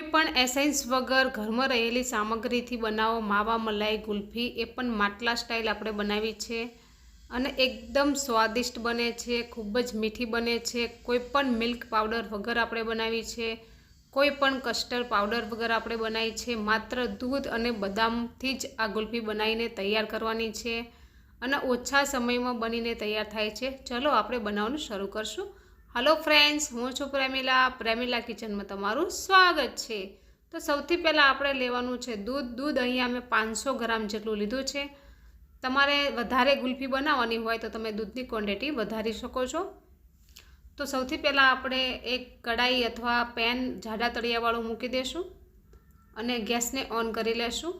પણ એસેન્સ વગર ઘરમાં રહેલી સામગ્રીથી બનાવો માવા, મલાઈ, ગુલ્ફી, એ પણ માટલા સ્ટાઇલ આપણે બનાવી છે. અને એકદમ સ્વાદિષ્ટ બને છે, ખૂબ જ મીઠી બને છે. કોઈ પણ મિલ્ક પાવડર વગર આપણે બનાવી છે. કોઈ પણ કસ્ટર્ડ પાવડર વગર આપણે બનાવી છે. માત્ર દૂધ અને બદામથી જ આ ગુલ્ફી બનાવીને તૈયાર કરવાની છે. અને ઓછા સમયમાં બનીને તૈયાર થાય છે. ચલો આપણે બનાવવાનું શરૂ કરશું. હલો ફ્રેન્ડ્સ હું છું પ્રેમિલા. પ્રેમિલા કિચનમાં તમારું સ્વાગત છે. તો સૌથી પહેલાં આપણે લેવાનું છે દૂધ. દૂધ અહીંયા મેં પાંચસો ગ્રામ જેટલું લીધું છે. તમારે વધારે ગુલ્ફી બનાવવાની હોય તો તમે દૂધની ક્વોન્ટિટી વધારી શકો છો. તો સૌથી પહેલાં આપણે એક કડાઈ અથવા પેન જાડા તળિયાવાળું મૂકી દઈશું અને ગેસને ઓન કરી લેશું.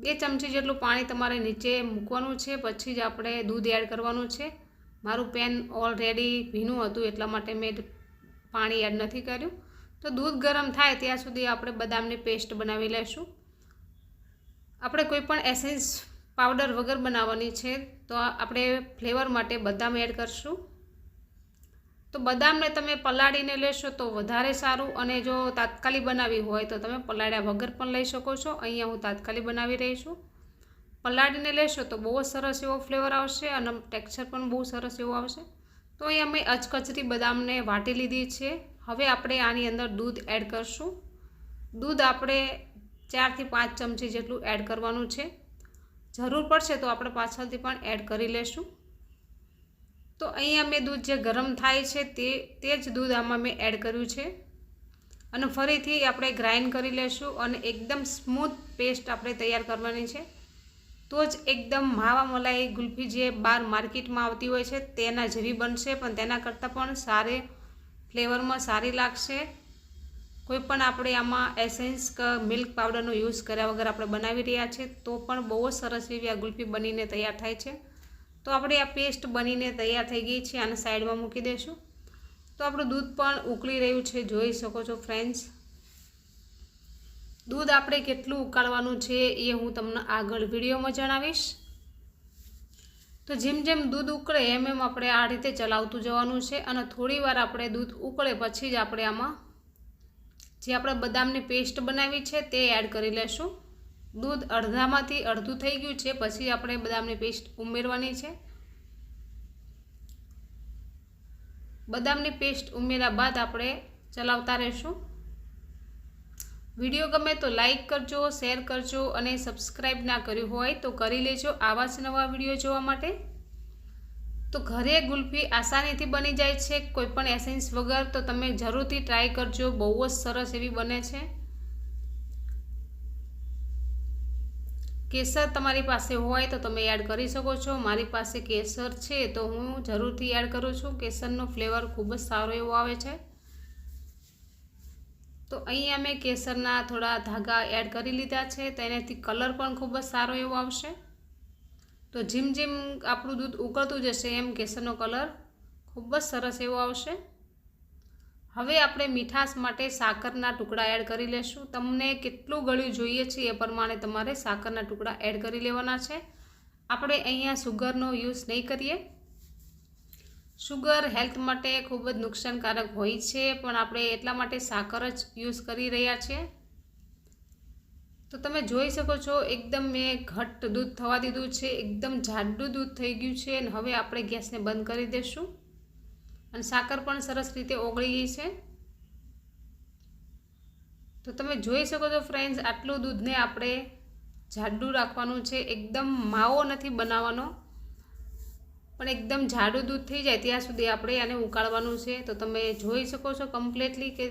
બે ચમચી જેટલું પાણી તમારે નીચે મૂકવાનું છે. પછી જ આપણે દૂધ એડ કરવાનું છે. મારું પેન ઓલરેડી ભીનું હતું, એટલા માટે મેં પાણી એડ નથી કર્યું. તો દૂધ ગરમ થાય ત્યાં સુધી આપણે બદામની પેસ્ટ બનાવી લઈશું આપણે કોઈ પણ એસેન્સ પાવડર વગર બનાવવાની છે, તો આપણે ફ્લેવર માટે બદામ એડ કરશું. તો બદામને તમે પલાળીને લેશો તો વધારે સારું અને જો તાત્કાલિક બનાવી હોય તો તમે પલાળ્યા વગર પણ લઈ શકો છો. અહીંયા હું તાત્કાલિક બનાવી રહી છું. પલાળીને લેશો તો બહુ સરસ એવો ફ્લેવર આવશે અને ટેક્સચર પણ બહુ સરસ એવો આવશે. તો અહીંયા મેં અચકચરી બદામને વાટી લીધી છે. હવે આપણે આની અંદર દૂધ એડ કરશું. દૂધ આપણે ચારથી પાંચ ચમચી જેટલું એડ કરવાનું છે. જરૂર પડશે તો આપણે પાછળથી પણ એડ કરી લેશું. તો અહીંયા મેં દૂધ જે ગરમ થાય છે તે તે જ દૂધ આમાં મેં એડ કર્યું છે. અને ફરીથી આપણે ગ્રાઇન્ડ કરી લેશું અને એકદમ સ્મૂથ પેસ્ટ આપણે તૈયાર કરવાની છે. તો જ એકદમ માવા મલાઈ ગુલ્ફી જે બહાર માર્કેટમાં આવતી હોય છે, તેના જેવી બનશે, પણ તેના કરતાં પણ સારી ફ્લેવરમાં સારી લાગશે. કોઈ પણ આપણે આમાં એસેન્સ કે મિલ્ક પાવડરનો યુઝ કર્યા વગર આપણે બનાવી રહ્યા છે, તો પણ બહુ જ સરસ એવી આ ગુલ્ફી બનીને તૈયાર થાય છે. તો આપણે આ પેસ્ટ બનીને તૈયાર થઈ ગઈ છે, આને સાઈડમાં મૂકી દઈશું. તો આપણું દૂધ પણ ઉકળી રહ્યું છે, જોઈ શકો છો ફ્રેન્ડ્સ. દૂધ આપણે કેટલું ઉકાળવાનું છે એ હું તમને આગળ વિડીયોમાં જણાવીશ. તો જેમ જેમ દૂધ ઉકળે એમ એમ આપણે આ રીતે ચલાવતું જવાનું છે અને થોડી વાર આપણે દૂધ ઉકળે પછી જ આપણે આમાં જે આપણે બદામની પેસ્ટ બનાવી છે તે એડ કરી લેશું. દૂધ અડધામાંથી અડધું થઈ ગયું છે પછી આપણે બદામની પેસ્ટ ઉમેરવાની છે. બદામની પેસ્ટ ઉમેર્યા બાદ આપણે ચલાવતા રહેશું. વીડિયો ગમે તો લાઇક કરજો, શેર કરજો અને સબસ્ક્રાઈબ ના કર્યું હોય તો કરી લેજો આવા જ નવા વીડિયો જોવા માટે. તો ઘરે ગુલ્ફી આસાનીથી બની જાય છે. કોઈપણ એસેન્સ વગર તો તમે જરૂરથી ટ્રાય કરજો. બહુ જ સરસ એવી બને છે. કેસર તમારી પાસે હોય તો તમે એડ કરી શકો છો. મારી પાસે કેસર છે તો હું જરૂરથી એડ કરું છું. કેસરનો ફ્લેવર ખૂબ જ સારો એવો આવે છે. તો અહીંયા મેં કેસરના થોડા ધાગા એડ કરી લીધા છે, તો એનાથી કલર પણ ખૂબ જ સારો એવો આવશે. તો જેમ જેમ આપણું દૂધ ઉકળતું જશે, એમ કેસરનો કલર ખૂબ જ સરસ એવો આવશે. હવે આપણે મીઠાશ માટે સાકરના ટુકડા એડ કરી લેશું. તમને કેટલું ગળ્યું જોઈએ છે એ પ્રમાણે તમારે સાકરના ટુકડા એડ કરી લેવાના છે. આપણે અહીંયા સુગરનો યુઝ નહીં કરીએ. શુગર હેલ્થ માટે ખૂબ જ નુકસાનકારક હોય છે, પણ આપણે એટલા માટે સાકર જ યુઝ કરી રહ્યા છીએ તો તમે જોઈ શકો છો, એકદમ મેં ઘટ્ટ દૂધ થવા દીધું છે, એકદમ જાડું દૂધ થઈ ગયું છે, અને હવે આપણે ગેસને બંધ કરી દઈશું અને સાકર પણ સરસ રીતે ઓગળી ગઈ છે. તો તમે જોઈ શકો છો ફ્રેન્ડ્સ આટલું દૂધને આપણે જાડું રાખવાનું છે, એકદમ માવો નથી બનાવવાનો. પણ એકદમ જાડું દૂધ થઈ જાય ત્યાં સુધી આપણે આને ઉકાળવાનું છે. તો તમે જોઈ શકો છો કમ્પ્લીટલી કે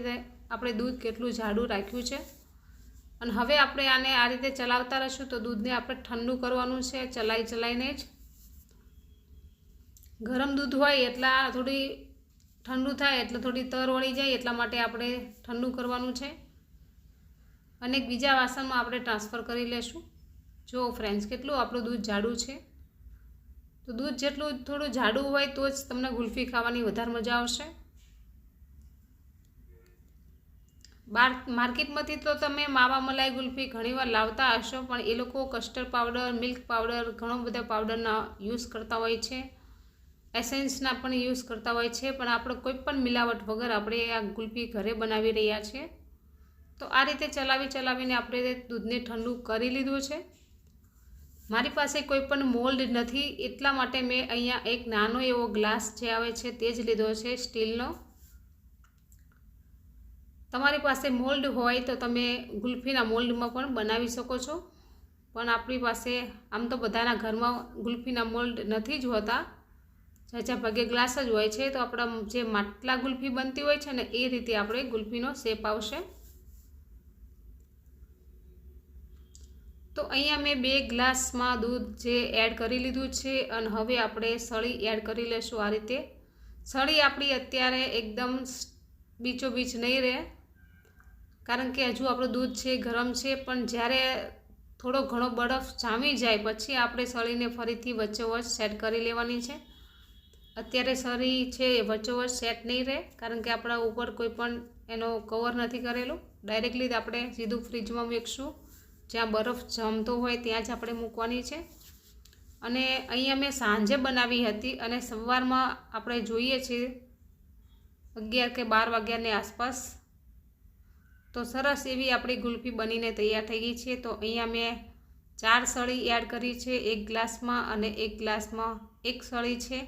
આપણે દૂધ કેટલું જાડું રાખ્યું છે. અને હવે આપણે આને આ રીતે ચલાવતા રહીશું તો દૂધને આપણે ઠંડુ કરવાનું છે, ચલાઈ ચલાઈને જ. ગરમ દૂધ હોય એટલા થોડી ઠંડુ થાય, એટલે થોડી તર વળી જાય, એટલા માટે આપણે ઠંડુ કરવાનું છે. અને બીજા વાસણમાં આપણે ટ્રાન્સફર કરી લેશું. જો ફ્રેન્ડ્સ, કેટલું આપણું દૂધ જાડું છે. તો દૂધ જેટલું થોડું જાડું હોય તો જ તમને ગુલ્ફી ખાવાની વધારે મજા આવશે. બાર માર્કેટમાંથી તો તમે માવા મલાઈ ગુલ્ફી ઘણીવાર લાવતા હશો, પણ એ લોકો કસ્ટર્ડ પાવડર, મિલ્ક પાવડર, ઘણો બધા પાવડરના યુઝ કરતા હોય છે. એસેન્સના પણ યુઝ કરતા હોય છે, પણ આપણે કોઈ પણ મિલાવટ વગર આપણે આ ગુલ્ફી ઘરે બનાવી રહ્યા છીએ. તો આ રીતે ચલાવી ચલાવીને આપણે દૂધને ઠંડુ કરી લીધું છે. મારી પાસે કોઈ પણ મોલ્ડ નથી, એટલા માટે મેં અહીંયા એક નાનો એવો ગ્લાસ જે આવે છે તે જ લીધો છે સ્ટીલનો તમારી પાસે મોલ્ડ હોય તો તમે ગુલ્ફીના મોલ્ડમાં પણ બનાવી શકો છો. પણ આપણી પાસે આમ તો બધાના ઘરમાં ગુલ્ફીના મોલ્ડ નથી જ હોતા. જાજા ભાગે ગ્લાસ જ હોય છે, તો આપણા જે માટલા ગુલ્ફી બનતી હોય છે ને, એ રીતે આપણે ગુલ્ફીનો શેપ આવશે. તો અહીંયા મેં બે ગ્લાસમાં દૂધ જે એડ કરી લીધું છે અને હવે આપણે સળી એડ કરી લેશું આ રીતે. સળી આપણી અત્યારે એકદમ બીચોબીચ નહીં રહે. કારણ કે હજુ આપણું દૂધ છે, ગરમ છે, પણ જ્યારે થોડો ઘણો બરફ જામી જાય પછી આપણે સળીને ફરીથી વચ્ચોવચ સેટ કરી લેવાની છે. અત્યારે સળી છે એ વચ્ચોવચ સેટ નહીં રહે, કારણ કે આપણા ઉપર કોઈ પણ એનો કવર નથી કરેલું. ડાયરેક્ટલી આપણે સીધું ફ્રીજમાં મૂકશું. જ્યાં બરફ જમતો હોય ત્યાં જ આપણે મૂકવાની છે. અને અહીંયા મેં સાંજે બનાવી હતી અને સવારમાં આપણે જોઈએ છીએ અગિયાર કે બાર વાગ્યાની આસપાસ. તો સરસ એવી આપણી ગુલ્ફી બનીને તૈયાર થઈ ગઈ છે. તો અહીંયા મેં ચાર સળી એડ કરી છે, એક ગ્લાસમાં અને એક ગ્લાસમાં એક સળી છે.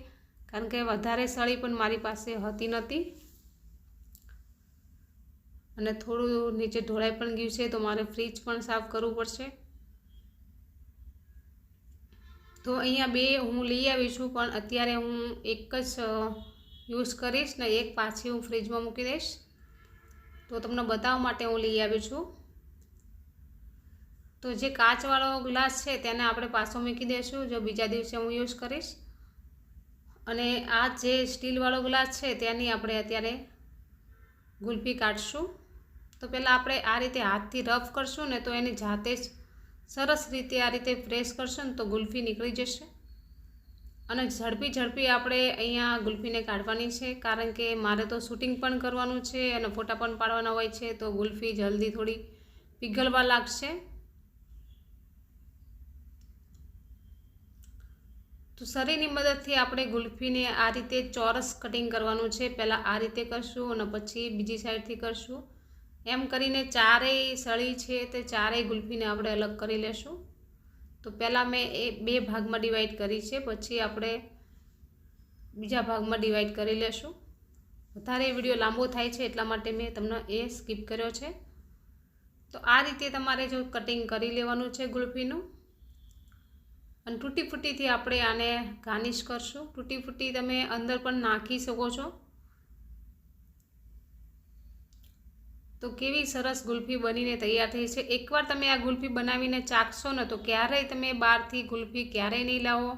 કારણ કે વધારે સળી પણ મારી પાસે હતી નહોતી. અને થોડું નીચે ઢોળાઈ પણ ગયું છે, તો મારે ફ્રીજ પણ સાફ કરવું પડશે. તો અહીંયા બે હું લઈ આવી છું, પણ અત્યારે હું એક જ યુઝ કરીશ ને એક પાછી હું ફ્રીજમાં મૂકી દઈશ. તો તમને બતાવવા માટે હું લઈ આવી છું. તો જે કાચવાળો ગ્લાસ છે, તેને આપણે પાછો મૂકી દઈશું, જો બીજા દિવસે હું યુઝ કરીશ. અને આ જે સ્ટીલવાળો ગ્લાસ છે, તેની આપણે અત્યારે ગુલ્ફી કાઢશું. તો પહેલાં આપણે આ રીતે હાથથી રફ કરશું ને તો એને જાતે જ સરસ રીતે આ રીતે પ્રેસ કરશું ને તો ગુલ્ફી નીકળી જશે. અને ઝડપી ઝડપી આપણે અહીંયા ગુલ્ફીને કાઢવાની છે, કારણ કે મારે તો શૂટિંગ પણ કરવાનું છે અને ફોટા પણ પાડવાના હોય છે, તો ગુલ્ફી જલ્દી થોડી પીગળવા લાગશે. તો શરીરની મદદથી આપણે ગુલ્ફીને આ રીતે ચોરસ કટિંગ કરવાનું છે. પહેલાં આ રીતે કરશું અને પછી બીજી સાઈડથી કરશું. એમ કરીને ચારેય સળી છે તે ચારેય ગુલ્ફીને આપણે અલગ કરી લેશું. તો પહેલાં મેં એ બે ભાગમાં ડિવાઈડ કરી છે, પછી આપણે બીજા ભાગમાં ડિવાઈડ કરી લેશું. વધારે વીડિયો લાંબો થાય છે એટલા માટે મેં તમને એ સ્કીપ કર્યો છે. તો આ રીતે તમારે જો કટિંગ કરી લેવાનું છે ગુલ્ફીનું. અને તૂટી ફૂટીથી આપણે આને ગાર્નિશ કરશું. તૂટી ફૂટી તમે અંદર પણ નાખી શકો છો. તો કેવી સરસ ગુલ્ફી બનીને તૈયાર થઈ છે. એકવાર તમે આ ગુલ્ફી બનાવીને ચાખશો ને તો ક્યારેય તમે બહારથી ગુલ્ફી ક્યારેય નહીં લાવો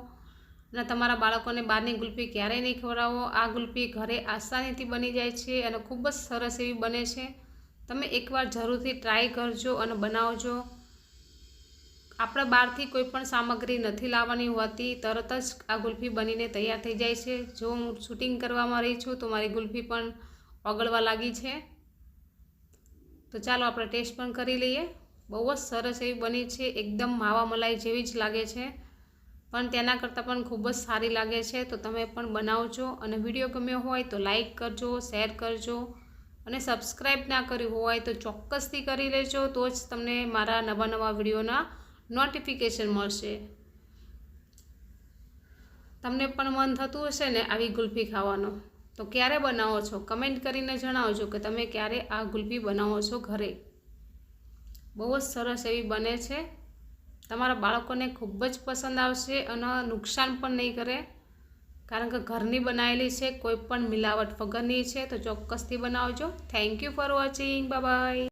અને તમારા બાળકોને બહારની ગુલ્ફી ક્યારેય નહીં ખવડાવો. આ ગુલ્ફી ઘરે આસાનીથી બની જાય છે અને ખૂબ જ સરસ એવી બને છે. તમે એકવાર જરૂરથી ટ્રાય કરજો અને બનાવજો. આપણે બહારથી કોઈ પણ સામગ્રી નથી લાવવાની હોતી. તરત જ આ ગુલ્ફી બનીને તૈયાર થઈ જાય છે. જો હું શૂટિંગ કરવામાં રહી છું તો મારી ગુલ્ફી પણ ઓગળવા લાગી છે. તો ચાલો આપણે ટેસ્ટ પણ કરી લઈએ. બહુ જ સરસ એવી બની છે, એકદમ માવા મલાઈ જેવી જ લાગે છે. પણ તેના કરતાં પણ ખૂબ જ સારી લાગે છે. તો તમે પણ બનાવજો અને વીડિયો ગમ્યો હોય તો લાઈક કરજો, શેર કરજો અને સબસ્ક્રાઈબ ના કર્યું હોય તો ચોક્કસથી કરી લેજો. તો જ તમને મારા નવા નવા વિડીયોના નોટિફિકેશન મળશે. તમને પણ મન થતું હશે ને આવી ગુલ્ફી ખાવાનું. તો ક્યારે બનાવો છો? કમેન્ટ કરીને જણાવજો કે તમે ક્યારે આ ગુલબી બનાવો છો ઘરે. બહુ જ સરસ એવી બને છે. તમારા બાળકોને ખૂબ જ પસંદ આવશે અને નુકસાન પણ નહીં કરે. કારણ કે ઘરની બનાવેલી છે, કોઈ પણ મિલાવટ વગરની છે, તો ચોક્કસથી બનાવજો. Thank you for watching bye